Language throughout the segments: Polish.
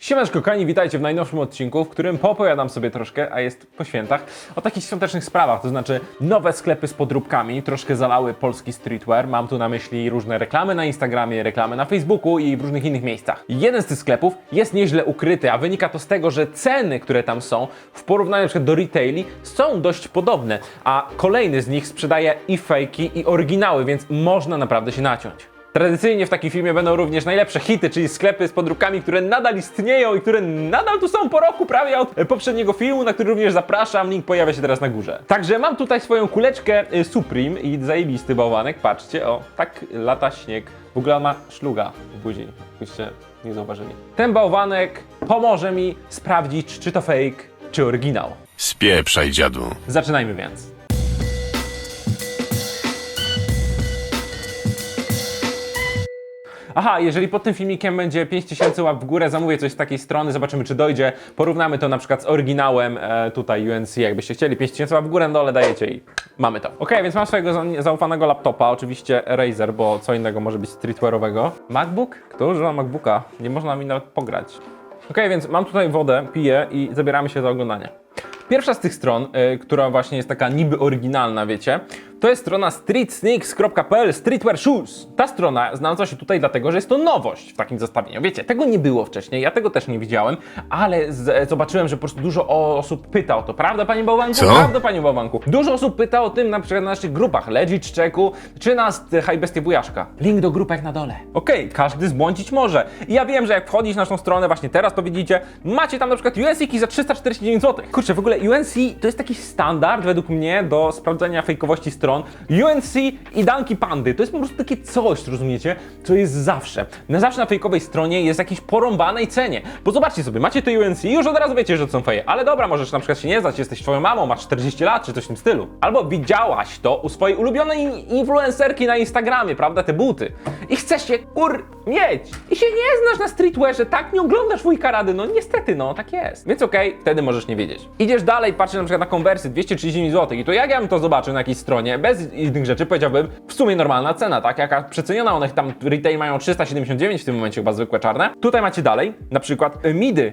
Siemaneczko kochani, witajcie w najnowszym odcinku, w którym poopowiadam sobie troszkę, a jest po świętach, o takich świątecznych sprawach, to znaczy nowe sklepy z podróbkami, troszkę zalały polski streetwear, mam tu na myśli różne reklamy na Instagramie, reklamy na Facebooku i w różnych innych miejscach. Jeden z tych sklepów jest nieźle ukryty, a wynika to z tego, że ceny, które tam są, w porównaniu na przykład do retaili, są dość podobne, a kolejny z nich sprzedaje i fejki, i oryginały, więc można naprawdę się naciąć. Tradycyjnie w takim filmie będą również najlepsze hity, czyli sklepy z podróbkami, które nadal istnieją i które nadal tu są po roku prawie od poprzedniego filmu, na który również zapraszam. Link pojawia się teraz na górze. Także mam tutaj swoją kuleczkę y, Supreme i zajebisty bałwanek. Patrzcie, o, tak lata śnieg. W ogóle ma szluga w buzi, jakbyście nie zauważyli. Ten bałwanek pomoże mi sprawdzić, czy to fake, czy oryginał. Spieprzaj, dziadu. Zaczynajmy więc. Aha, jeżeli pod tym filmikiem będzie 5000 łap w górę, zamówię coś z takiej strony, zobaczymy czy dojdzie. Porównamy to na przykład z oryginałem e, tutaj UNC, jakbyście chcieli. 5000 łap w górę dole dajecie i mamy to. Ok, więc mam swojego za- zaufanego laptopa, oczywiście Razer, bo co innego może być streetwearowego. MacBook? Kto używa MacBooka? Nie można mi nawet pograć. Ok, więc mam tutaj wodę, piję i zabieramy się za oglądanie. Pierwsza z tych stron, y, która właśnie jest taka niby oryginalna, wiecie, to jest strona streetsneaks.pl Streetwear Shoes. Ta strona znalazła się tutaj dlatego, że jest to nowość w takim zestawieniu. Wiecie, tego nie było wcześniej, ja tego też nie widziałem, ale z, zobaczyłem, że po prostu dużo osób pyta o to. Prawda, panie Bałwanku? Co? Prawda, panie Bałwanku. Dużo osób pyta o tym na przykład na naszych grupach Legit, Czeku, czy na st- High Bestie Bujaszka. Link do grupek na dole. Okej, każdy zbłądzić może. I ja wiem, że jak wchodzić na naszą stronę, właśnie teraz to widzicie, macie tam na przykład UNC za 349 zł. Kurczę, w ogóle UNC to jest taki standard według mnie do sprawdzania fejkowości stron. UNC i Danki Pandy to jest po prostu takie coś, rozumiecie, co jest zawsze. Na zawsze na fejkowej stronie jest jakiejś porąbanej cenie. Bo zobaczcie sobie, macie to UNC i już od razu wiecie, że to są feje. Ale dobra, możesz na przykład się nie znać, jesteś twoją mamą, masz 40 lat czy coś w tym stylu. Albo widziałaś to u swojej ulubionej influencerki na Instagramie, prawda, te buty. I chcesz się kur mieć. I się nie znasz na streetwearze, tak? Nie oglądasz wujka rady, no niestety, no tak jest. Więc okej, wtedy możesz nie wiedzieć. Idziesz dalej, patrzysz na przykład na konwersy 239 zł i to jak ja bym to zobaczył na jakiejś stronie, bez innych rzeczy, powiedziałbym, w sumie normalna cena, tak? Jaka przeceniona, one tam retail mają 379 w tym momencie chyba zwykłe czarne. Tutaj macie dalej, na przykład y, midy,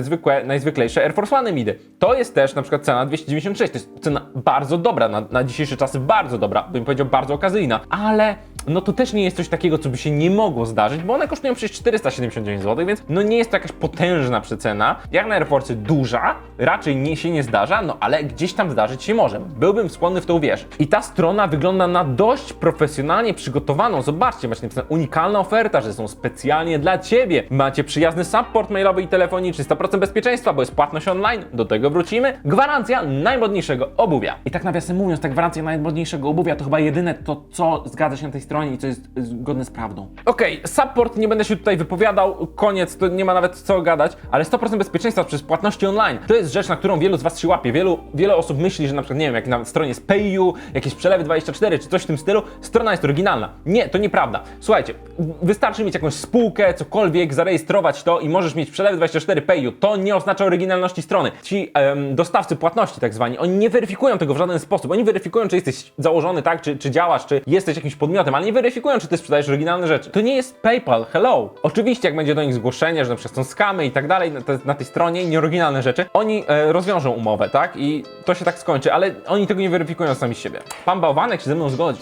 zwykłe, najzwyklejsze Air Force One midy. To jest też na przykład cena 296, to jest cena bardzo dobra, na, na dzisiejsze czasy bardzo dobra, bym powiedział bardzo okazyjna, ale no to też nie jest coś takiego, co by się nie mogło zdarzyć, bo one kosztują przecież 479 zł, więc no nie jest to jakaś potężna przecena. Jak na Air Force duża, raczej nie, się nie zdarza, no ale gdzieś tam zdarzyć się może. Byłbym skłonny w to uwierzyć. I ta strona wygląda na dość profesjonalnie przygotowaną. Zobaczcie, macie napisane unikalna oferta, że są specjalnie dla Ciebie. Macie przyjazny support mailowy i telefoniczny, 100% bezpieczeństwa, bo jest płatność online. Do tego wrócimy. Gwarancja najmodniejszego obuwia. I tak nawiasem mówiąc, ta gwarancja najmodniejszego obuwia to chyba jedyne to, co zgadza się na tej stronie i co jest y, zgodne z prawdą. Okej, support nie będę się tutaj wypowiadał, koniec, to nie ma nawet co gadać, ale 100% bezpieczeństwa przez płatności online. To jest rzecz, na którą wielu z Was się łapie. Wielu, wiele osób myśli, że na przykład, nie wiem, jak na stronie jest PayU, jakieś przelewy 24 czy coś w tym stylu, strona jest oryginalna. Nie, to nieprawda. Słuchajcie, wystarczy mieć jakąś spółkę, cokolwiek, zarejestrować to i możesz mieć przelewy 24 PayU. To nie oznacza oryginalności strony. Ci em, dostawcy płatności, tak zwani, oni nie weryfikują tego w żaden sposób. Oni weryfikują, czy jesteś założony tak, czy, czy działasz, czy jesteś jakimś podmiotem, ale nie weryfikują, czy ty sprzedajesz oryginalne rzeczy. To nie jest PayPal, hello. Oczywiście, jak będzie do nich zgłoszenie, że na przykład są skamy i tak dalej na, te, na tej stronie, nieoryginalne rzeczy, oni e, rozwiążą umowę, tak? I to się tak skończy, ale oni tego nie weryfikują sami z siebie. Pan Bałwanek się ze mną zgodzi.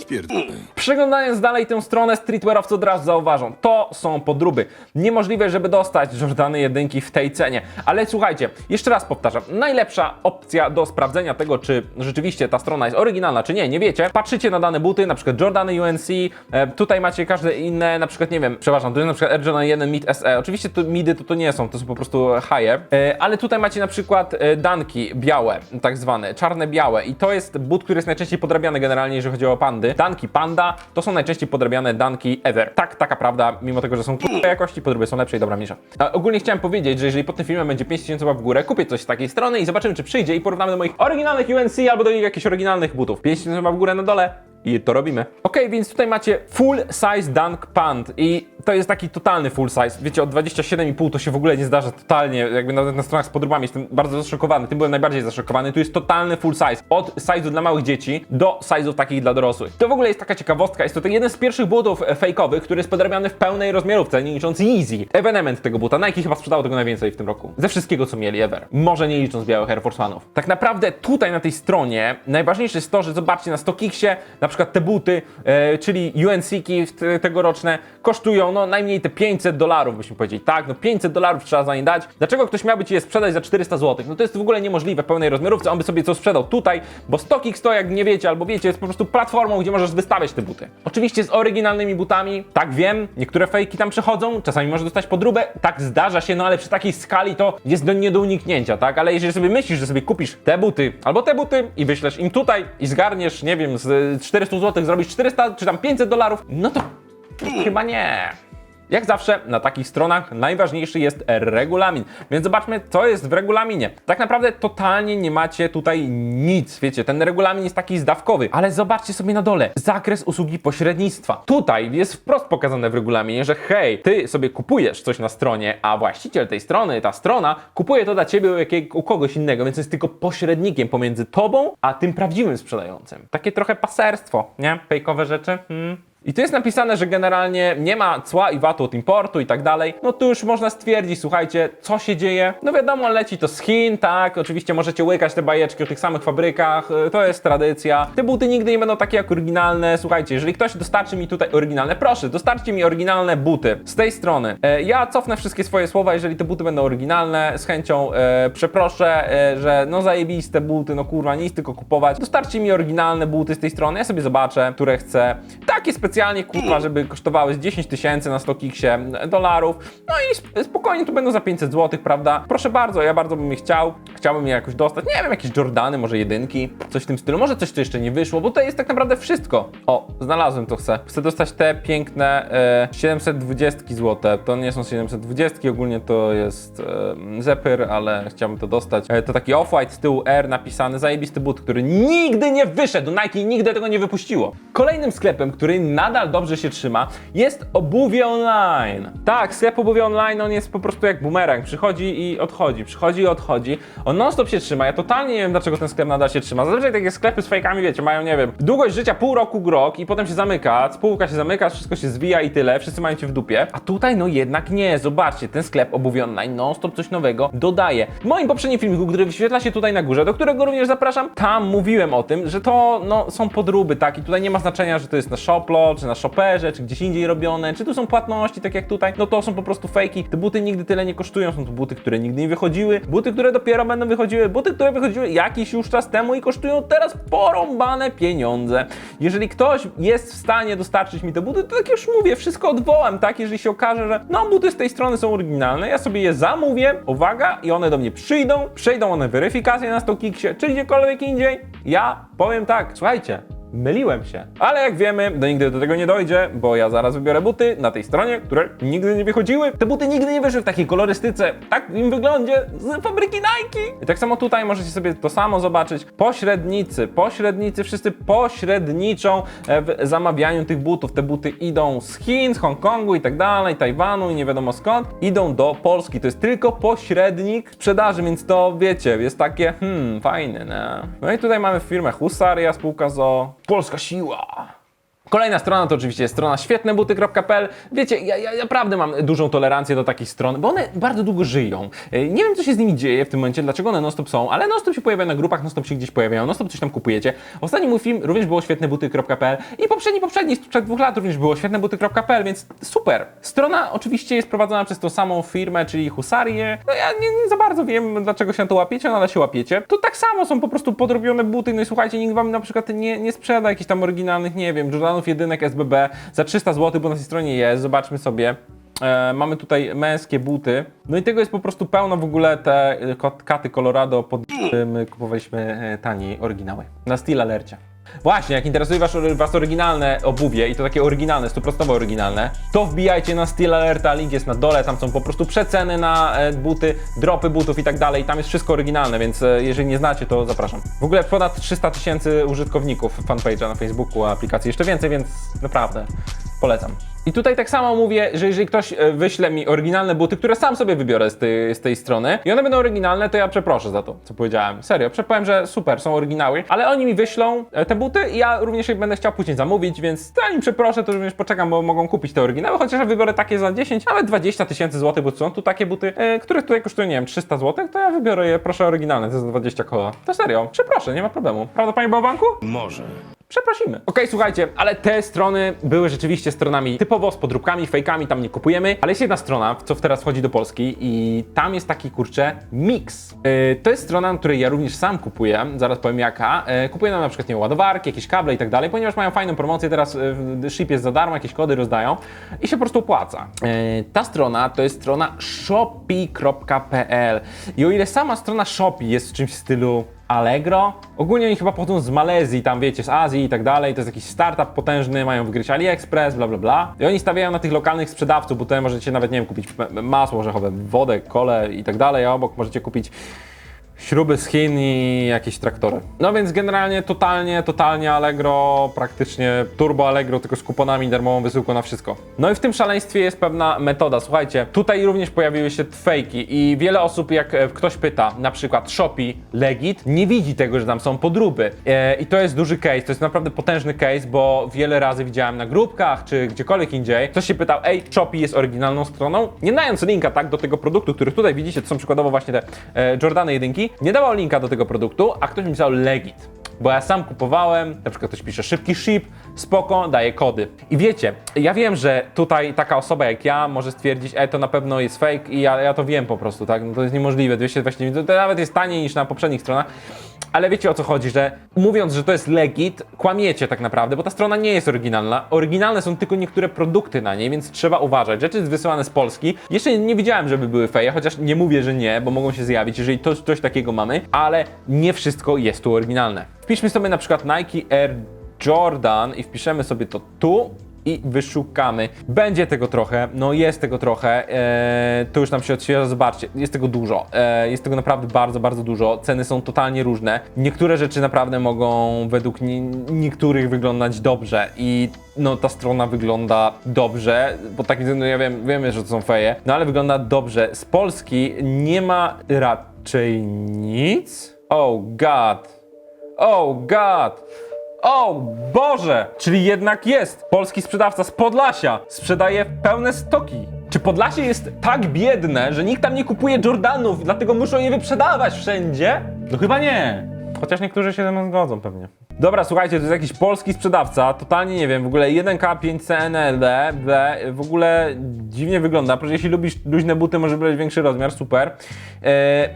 Przeglądając dalej tę stronę, streetwearowcy od razu zauważą, to są podróby. Niemożliwe, żeby dostać Jordany jedynki w tej cenie. Ale słuchajcie, jeszcze raz powtarzam, najlepsza opcja do sprawdzenia tego, czy rzeczywiście ta strona jest oryginalna, czy nie, nie wiecie. Patrzycie na dane buty, na przykład Jordany UNC, e, tutaj macie każde inne, na przykład, nie wiem, przepraszam, tu jest na przykład Air Jordan 1 Mid SE. Oczywiście tu midy to, to nie są, to są po prostu higher, e, ale tutaj macie na przykład e, danki białe, tak zwane, czarne-białe i to jest but, który jest najczęściej podrabiany generalnie, jeżeli chodzi o pandy. Danki panda to są najczęściej podrabiane danki ever. Tak, taka prawda, mimo tego, że są jakości, podróby są lepsze i dobra mniejsza. Ogólnie chciałem powiedzieć, że jeżeli pod tym filmem będzie 5000 łap w górę, kupię coś z takiej strony i zobaczymy, czy przyjdzie i porównamy do moich oryginalnych UNC albo do jakichś oryginalnych butów. 5000 łap w górę na dole i to robimy. Ok, więc tutaj macie full size dunk pant i to jest taki totalny full size. Wiecie, od 27,5 to się w ogóle nie zdarza totalnie, jakby nawet na stronach z podróbami jestem bardzo zaszokowany, tym byłem najbardziej zaszokowany. Tu jest totalny full size, od size'u dla małych dzieci do size'ów takich dla dorosłych. To w ogóle jest taka ciekawostka, jest to jeden z pierwszych butów e, fejkowych, który jest podrobiony w pełnej rozmiarówce, nie licząc Yeezy. Evenement tego buta, Nike chyba sprzedało tego najwięcej w tym roku. Ze wszystkiego, co mieli ever. Może nie licząc białych Air Force One'ów. Tak naprawdę tutaj na tej stronie najważniejsze jest to, że zobaczcie na StockXie, na przykład te buty, e, czyli UNC-ki tegoroczne, kosztują no najmniej te 500 dolarów, byśmy powiedzieli. Tak, no 500 dolarów trzeba za nie dać. Dlaczego ktoś miałby ci je sprzedać za 400 zł? No to jest w ogóle niemożliwe w pełnej rozmiarówce. On by sobie co sprzedał tutaj, bo StockX to, jak nie wiecie albo wiecie, jest po prostu platformą, gdzie możesz wystawiać te buty. Oczywiście z oryginalnymi butami, tak wiem, niektóre fejki tam przychodzą, czasami możesz dostać podróbę, tak zdarza się, no ale przy takiej skali to jest do, nie do uniknięcia, tak? Ale jeżeli sobie myślisz, że sobie kupisz te buty albo te buty i wyślesz im tutaj i zgarniesz, nie wiem, z 400 zł zrobisz 400 czy tam 500 dolarów, no to chyba nie. Jak zawsze na takich stronach najważniejszy jest regulamin. Więc zobaczmy, co jest w regulaminie. Tak naprawdę totalnie nie macie tutaj nic. Wiecie, ten regulamin jest taki zdawkowy, ale zobaczcie sobie na dole. Zakres usługi pośrednictwa. Tutaj jest wprost pokazane w regulaminie, że hej, ty sobie kupujesz coś na stronie, a właściciel tej strony, ta strona, kupuje to dla ciebie u, jakiego, u kogoś innego, więc jest tylko pośrednikiem pomiędzy tobą, a tym prawdziwym sprzedającym. Takie trochę paserstwo, nie? Fejkowe rzeczy. Hmm. I tu jest napisane, że generalnie nie ma cła i VAT-u od importu i tak dalej. No tu już można stwierdzić, słuchajcie, co się dzieje. No wiadomo, leci to z Chin, tak, oczywiście możecie łykać te bajeczki o tych samych fabrykach, y, to jest tradycja. Te buty nigdy nie będą takie jak oryginalne. Słuchajcie, jeżeli ktoś dostarczy mi tutaj oryginalne, proszę, dostarczcie mi oryginalne buty z tej strony. E, ja cofnę wszystkie swoje słowa, jeżeli te buty będą oryginalne, z chęcią e, przeproszę, e, że no zajebiste buty, no kurwa, jest tylko kupować. Dostarczcie mi oryginalne buty z tej strony, ja sobie zobaczę, które chcę. Takie specjalnie, kurwa, żeby kosztowały z 10 tysięcy na StockXie dolarów. No i sp- spokojnie tu będą za 500 zł, prawda? Proszę bardzo, ja bardzo bym je chciał. Chciałbym je jakoś dostać. Nie wiem, jakieś Jordany, może jedynki, coś w tym stylu. Może coś, co jeszcze nie wyszło, bo to jest tak naprawdę wszystko. O, znalazłem to chcę. Chcę dostać te piękne e, 720 zł. To nie są 720, ogólnie to jest e, Zephyr, ale chciałbym to dostać. E, to taki off-white z tyłu R napisany, zajebisty but, który nigdy nie wyszedł. Nike nigdy tego nie wypuściło. Kolejnym sklepem, który nadal dobrze się trzyma, jest obuwie online. Tak, sklep obuwie online, on jest po prostu jak bumerang. Przychodzi i odchodzi, przychodzi i odchodzi. On non-stop się trzyma. Ja totalnie nie wiem, dlaczego ten sklep nadal się trzyma. Zazwyczaj takie sklepy z fejkami, wiecie, mają, nie wiem, długość życia pół roku, rok i potem się zamyka, spółka się zamyka, wszystko się zwija i tyle, wszyscy mają cię w dupie. A tutaj no jednak nie, zobaczcie, ten sklep obuwie online non-stop coś nowego dodaje. W moim poprzednim filmiku, który wyświetla się tutaj na górze, do którego również zapraszam, tam mówiłem o tym, że to no, są podróby, tak? I tutaj nie ma znaczenia, że to jest na Shoplo, czy na Shopperze, czy gdzieś indziej robione, czy tu są płatności, tak jak tutaj. No to są po prostu fejki. Te buty nigdy tyle nie kosztują, są to buty, które nigdy nie wychodziły, buty, które dopiero będą wychodziły, buty, które wychodziły jakiś już czas temu i kosztują teraz porąbane pieniądze. Jeżeli ktoś jest w stanie dostarczyć mi te buty, to tak już mówię, wszystko odwołam, tak? Jeżeli się okaże, że no buty z tej strony są oryginalne, ja sobie je zamówię, uwaga, i one do mnie przyjdą, przejdą one weryfikację na StockXie, czy gdziekolwiek indziej, ja powiem tak, słuchajcie, Myliłem się. Ale jak wiemy, do nigdy do tego nie dojdzie, bo ja zaraz wybiorę buty na tej stronie, które nigdy nie wychodziły. Te buty nigdy nie wyszły w takiej kolorystyce, takim wyglądzie z fabryki Nike. I tak samo tutaj możecie sobie to samo zobaczyć. Pośrednicy, pośrednicy, wszyscy pośredniczą e, w zamawianiu tych butów. Te buty idą z Chin, z Hongkongu i tak dalej, Tajwanu i nie wiadomo skąd. Idą do Polski. To jest tylko pośrednik sprzedaży, więc to wiecie, jest takie, hmm, fajne, nie? No i tutaj mamy firmę Husaria, spółka ZO. Polska siła. Kolejna strona to oczywiście strona świetnebuty.pl. Wiecie, ja, ja naprawdę mam dużą tolerancję do takich stron, bo one bardzo długo żyją. E, Nie wiem, co się z nimi dzieje w tym momencie, dlaczego one non-stop są, ale non-stop się pojawiają na grupach, non-stop się gdzieś pojawiają, non-stop coś tam kupujecie. Ostatni mój film również było świetnebuty.pl i poprzedni, poprzedni sprzed dwóch lat również było świetnebuty.pl, więc super. Strona oczywiście jest prowadzona przez tą samą firmę, czyli Husarię. No ja nie, nie za bardzo wiem, dlaczego się na to łapiecie, no ale się łapiecie. To tak samo są po prostu podrobione buty, no i słuchajcie, nikt wam na przykład nie, nie sprzeda jakichś tam oryginalnych, nie wiem, Jordanów jedynek SBB za 300 zł, bo na tej stronie jest, zobaczmy sobie. E, mamy tutaj męskie buty. No i tego jest po prostu pełno w ogóle te e, katy Colorado pod my kupowaliśmy e, taniej oryginały. Na Steel Alercie. Właśnie, jak interesuje was, was oryginalne obuwie i to takie oryginalne, 100% oryginalne, to wbijajcie na Steel Alerta, link jest na dole, tam są po prostu przeceny na e, buty, dropy butów i tak dalej, tam jest wszystko oryginalne, więc e, jeżeli nie znacie, to zapraszam. W ogóle ponad 300 tysięcy użytkowników fanpage'a na Facebooku, aplikacji jeszcze więcej, więc naprawdę polecam. I tutaj tak samo mówię, że jeżeli ktoś e, wyśle mi oryginalne buty, które sam sobie wybiorę z tej, z tej strony i one będą oryginalne, to ja przeproszę za to, co powiedziałem. Serio, przepowiem, że super, są oryginały, ale oni mi wyślą e, te buty i ja również je będę chciał później zamówić, więc to ja im przeproszę, to również poczekam, bo mogą kupić te oryginały, chociaż ja wybiorę takie za 10, nawet 20 tysięcy złotych, bo są tu takie buty, e, które tutaj kosztują, nie wiem, 300 złotych, to ja wybiorę je, proszę oryginalne, to jest za 20 koła. To serio, przeproszę, nie ma problemu. Prawda, panie Bałbanku? Może. Przeprosimy. Okej, słuchajcie, ale te strony były rzeczywiście stronami typowo z podróbkami, fejkami, tam nie kupujemy, ale jest jedna strona, co teraz wchodzi do Polski i tam jest taki, kurczę, mix. Yy, to jest strona, na której ja również sam kupuję, zaraz powiem jaka. Yy, kupuję tam na przykład, nie wiem, ładowarki, jakieś kable i tak dalej, ponieważ mają fajną promocję, teraz yy, ship jest za darmo, jakieś kody rozdają i się po prostu opłaca. Yy, ta strona to jest strona shopee.pl i o ile sama strona Shopee jest w czymś w stylu Allegro. Ogólnie oni chyba pochodzą z Malezji, tam wiecie, z Azji i tak dalej. To jest jakiś startup potężny, mają wygryźć AliExpress, bla bla bla. I oni stawiają na tych lokalnych sprzedawców, bo tutaj możecie nawet, nie wiem, kupić masło orzechowe, wodę, kole i tak dalej, a obok możecie kupić śruby z Chin i jakieś traktory. No więc generalnie totalnie, totalnie Allegro, praktycznie turbo Allegro, tylko z kuponami, darmową wysyłką na wszystko. No i w tym szaleństwie jest pewna metoda. Słuchajcie, tutaj również pojawiły się fejki i wiele osób, jak e, ktoś pyta, na przykład Shopee, Legit, nie widzi tego, że tam są podróby. E, I to jest duży case, to jest naprawdę potężny case, bo wiele razy widziałem na grupkach, czy gdziekolwiek indziej, ktoś się pytał, ej, Shopee jest oryginalną stroną? Nie dając linka, tak, do tego produktu, który tutaj widzicie, to są przykładowo właśnie te e, Jordany jedynki, nie dawał linka do tego produktu, a ktoś mi pisał Legit. Bo ja sam kupowałem, na przykład ktoś pisze szybki ship, spoko, daje kody. I wiecie, ja wiem, że tutaj taka osoba jak ja może stwierdzić, e, to na pewno jest fake i ja, ja to wiem po prostu, tak? No to jest niemożliwe, 220 to, nawet jest taniej niż na poprzednich stronach. Ale wiecie o co chodzi, że mówiąc, że to jest legit, kłamiecie tak naprawdę, bo ta strona nie jest oryginalna. Oryginalne są tylko niektóre produkty na niej, więc trzeba uważać. Rzeczy wysyłane z Polski. Jeszcze nie widziałem, żeby były feje, chociaż nie mówię, że nie, bo mogą się zjawić, jeżeli to, coś takiego mamy, ale nie wszystko jest tu oryginalne. Wpiszmy sobie na przykład Nike Air Jordan i wpiszemy sobie to tu i wyszukamy. Będzie tego trochę, no jest tego trochę, eee, to już nam się odświeża, zobaczcie, jest tego dużo, eee, jest tego naprawdę bardzo, bardzo dużo, ceny są totalnie różne. Niektóre rzeczy naprawdę mogą według nie, niektórych wyglądać dobrze i no ta strona wygląda dobrze, bo tak no ja wiem, wiemy, że to są feje, no ale wygląda dobrze. Z Polski nie ma raczej nic. Oh god. Oh god! O Boże! Czyli jednak jest polski sprzedawca z Podlasia. Sprzedaje pełne stoki. Czy Podlasie jest tak biedne, że nikt tam nie kupuje Jordanów, dlatego muszą je wyprzedawać wszędzie? No chyba nie. Chociaż niektórzy się ze mną zgodzą pewnie. Dobra, słuchajcie, to jest jakiś polski sprzedawca, totalnie nie wiem, w ogóle 1K5CNLD, B, w ogóle dziwnie wygląda, proszę, jeśli lubisz luźne buty, może brać większy rozmiar, super. Eee,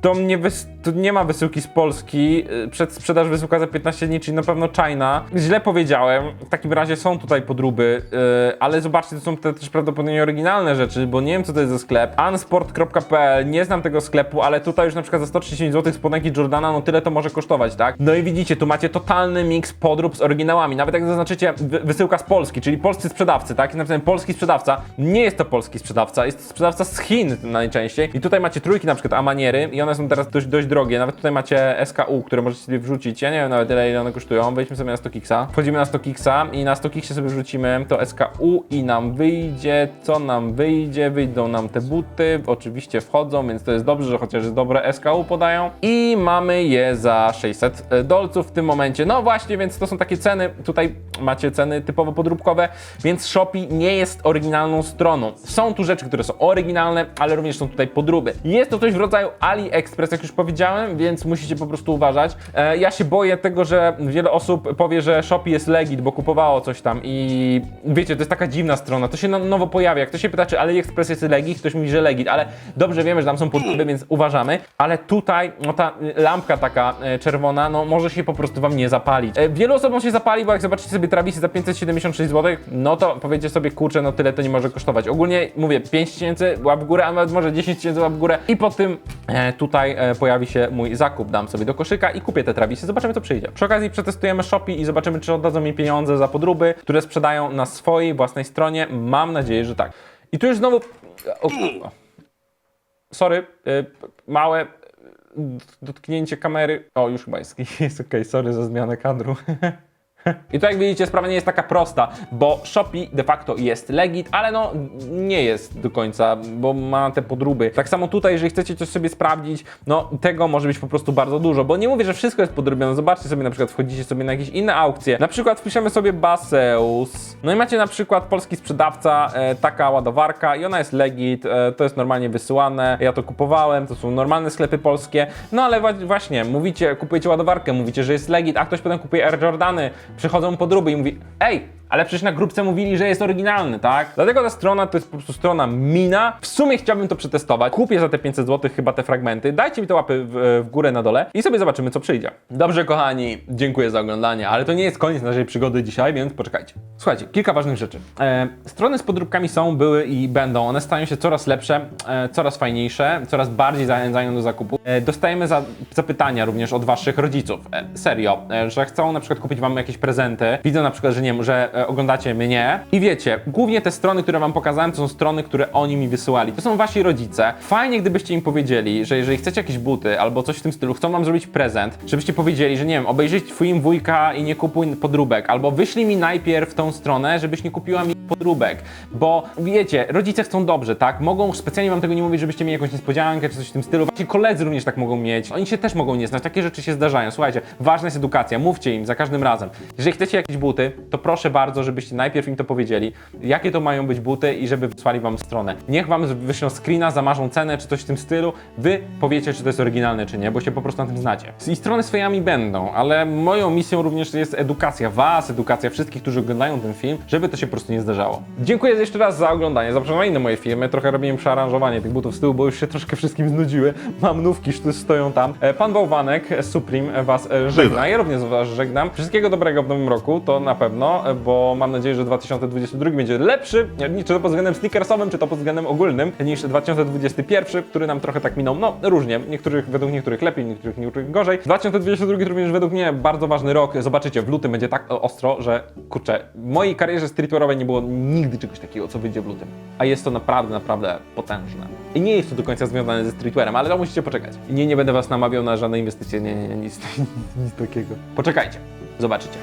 to, mnie wys- to nie ma wysyłki z Polski, yy, przed sprzedaż wysyłka za 15 dni, czyli na pewno China. Źle powiedziałem, w takim razie są tutaj podróby, yy, ale zobaczcie, to są te też prawdopodobnie oryginalne rzeczy, bo nie wiem co to jest za sklep. unsport.pl, nie znam tego sklepu, ale tutaj już na przykład za 139 zł spodenki Jordana, no tyle to może kosztować, tak? No i widzicie, tu macie totalny miks podrób z oryginałami, nawet jak zaznaczycie wy- wysyłka z Polski, czyli polscy sprzedawcy, tak? Jest napisane polski sprzedawca, nie jest to polski sprzedawca, jest to sprzedawca z Chin najczęściej i tutaj macie trójki na przykład Amaniery i one są teraz dość, dość drogie, nawet tutaj macie SKU, które możecie sobie wrzucić, ja nie wiem nawet ile, ile one kosztują, wejdźmy sobie na 100 Kiksa, wchodzimy na 100 Kiksa i na 100 Kiksie sobie wrzucimy to SKU i nam wyjdzie, co nam wyjdzie, wyjdą nam te buty, oczywiście wchodzą, więc to jest dobrze, że chociaż dobre SKU podają. I mamy je za 600 dolców w tym momencie, no właśnie, więc to są takie ceny, tutaj macie ceny typowo podróbkowe, więc Shopee nie jest oryginalną stroną. Są tu rzeczy, które są oryginalne, ale również są tutaj podróby. Jest to coś w rodzaju AliExpress, jak już powiedziałem, więc musicie po prostu uważać. E, ja się boję tego, że wiele osób powie, że Shopee jest legit, bo kupowało coś tam i wiecie, to jest taka dziwna strona, to się na nowo pojawia. Jak ktoś się pyta, czy AliExpress jest legit, ktoś mówi, że legit, ale dobrze wiemy, że tam są podróby, więc uważamy. Ale tutaj, no ta lampka taka e, czerwona, no może się po prostu wam nie zapalić. E, wielu osobom się zapali, bo jak zobaczycie sobie Travisy za 576 zł, no to powiecie sobie, kurczę, no tyle to nie może kosztować. Ogólnie mówię, 5 tysięcy łap w górę, a nawet może 10 tysięcy łap w górę i po tym e, tutaj e, pojawi się mój zakup, dam sobie do koszyka i kupię te trawisy, zobaczymy co przyjdzie. Przy okazji przetestujemy Shopee i zobaczymy, czy oddadzą mi pieniądze za podróby, które sprzedają na swojej własnej stronie. Mam nadzieję, że tak. I tu już znowu... O, o. Sorry, y, małe y, dotknięcie kamery. O, już chyba jest, jest okej, sorry za zmianę kadru. I to jak widzicie, sprawa nie jest taka prosta, bo Shopee de facto jest legit, ale no nie jest do końca, bo ma te podróby. Tak samo tutaj, jeżeli chcecie coś sobie sprawdzić, no tego może być po prostu bardzo dużo, bo nie mówię, że wszystko jest podrobione. Zobaczcie sobie na przykład, wchodzicie sobie na jakieś inne aukcje. Na przykład wpiszemy sobie Baseus. No i macie na przykład polski sprzedawca, e, taka ładowarka i ona jest legit, e, to jest normalnie wysyłane. Ja to kupowałem, to są normalne sklepy polskie. No ale właśnie, mówicie, kupujecie ładowarkę, mówicie, że jest legit, a ktoś potem kupuje Air Jordany, przychodzą podróby i mówi, ej, ale przecież na grupce mówili, że jest oryginalny, tak? Dlatego ta strona to jest po prostu strona mina. W sumie chciałbym to przetestować. Kupię za te 500 zł chyba te fragmenty. Dajcie mi te łapy w, w górę na dole i sobie zobaczymy, co przyjdzie. Dobrze, kochani, dziękuję za oglądanie, ale to nie jest koniec naszej przygody dzisiaj, więc poczekajcie. Słuchajcie, kilka ważnych rzeczy. E, strony z podróbkami są, były i będą. One stają się coraz lepsze, e, coraz fajniejsze, coraz bardziej zachęcają do zakupu. E, dostajemy za, zapytania również od waszych rodziców. E, serio, e, że chcą na przykład kupić wam jakieś prezenty. Widzą na przykład, że nie wiem, że e, oglądacie mnie i wiecie, głównie te strony, które wam pokazałem, to są strony, które oni mi wysyłali. To są wasi rodzice. Fajnie, gdybyście im powiedzieli, że jeżeli chcecie jakieś buty albo coś w tym stylu, chcą wam zrobić prezent, żebyście powiedzieli, że nie wiem, obejrzyj twoim wujka i nie kupuj podróbek, albo wyślij mi najpierw tą stronę, żebyś nie kupiła mi podróbek, bo wiecie, rodzice chcą dobrze, tak? Mogą specjalnie wam tego nie mówić, żebyście mieli jakąś niespodziankę czy coś w tym stylu. Wasi koledzy również tak mogą mieć. Oni się też mogą nie znać. Takie rzeczy się zdarzają. Słuchajcie, ważna jest edukacja. Mówcie im za każdym razem. Jeżeli chcecie jakieś buty, to proszę bardzo, żebyście najpierw im to powiedzieli, jakie to mają być buty i żeby wysłali wam stronę. Niech wam wyślą screena, zamarzą cenę czy coś w tym stylu. Wy powiecie, czy to jest oryginalne, czy nie, bo się po prostu na tym znacie. I strony swojami będą, ale moją misją również jest edukacja was, edukacja wszystkich, którzy oglądają ten film, żeby to się po prostu nie zdarzało. Dziękuję jeszcze raz za oglądanie. Zapraszam na inne moje filmy. Trochę robiłem przearanżowanie tych butów z tyłu, bo już się troszkę wszystkim znudziły. Mam nówki, które stoją tam. E, Pan Bałwanek, e, Supreme, e, was żegna. Ja również was żegnam. Wszystkiego dobrego w nowym roku, to na pewno, e, mam nadzieję, że 2022 będzie lepszy, czy to pod względem sneakersowym, czy to pod względem ogólnym, niż 2021, który nam trochę tak minął. No, różnie. Niektórych, według niektórych lepiej, niektórych, niektórych gorzej. 2022 również według mnie bardzo ważny rok. Zobaczycie, w lutym będzie tak ostro, że kurczę, w mojej karierze streetwearowej nie było nigdy czegoś takiego, co wyjdzie w lutym. A jest to naprawdę, naprawdę potężne. I nie jest to do końca związane ze streetwearem, ale to musicie poczekać. Nie, nie będę was namawiał na żadne inwestycje, nie, nie, nie, nic, nic takiego. Poczekajcie, zobaczycie.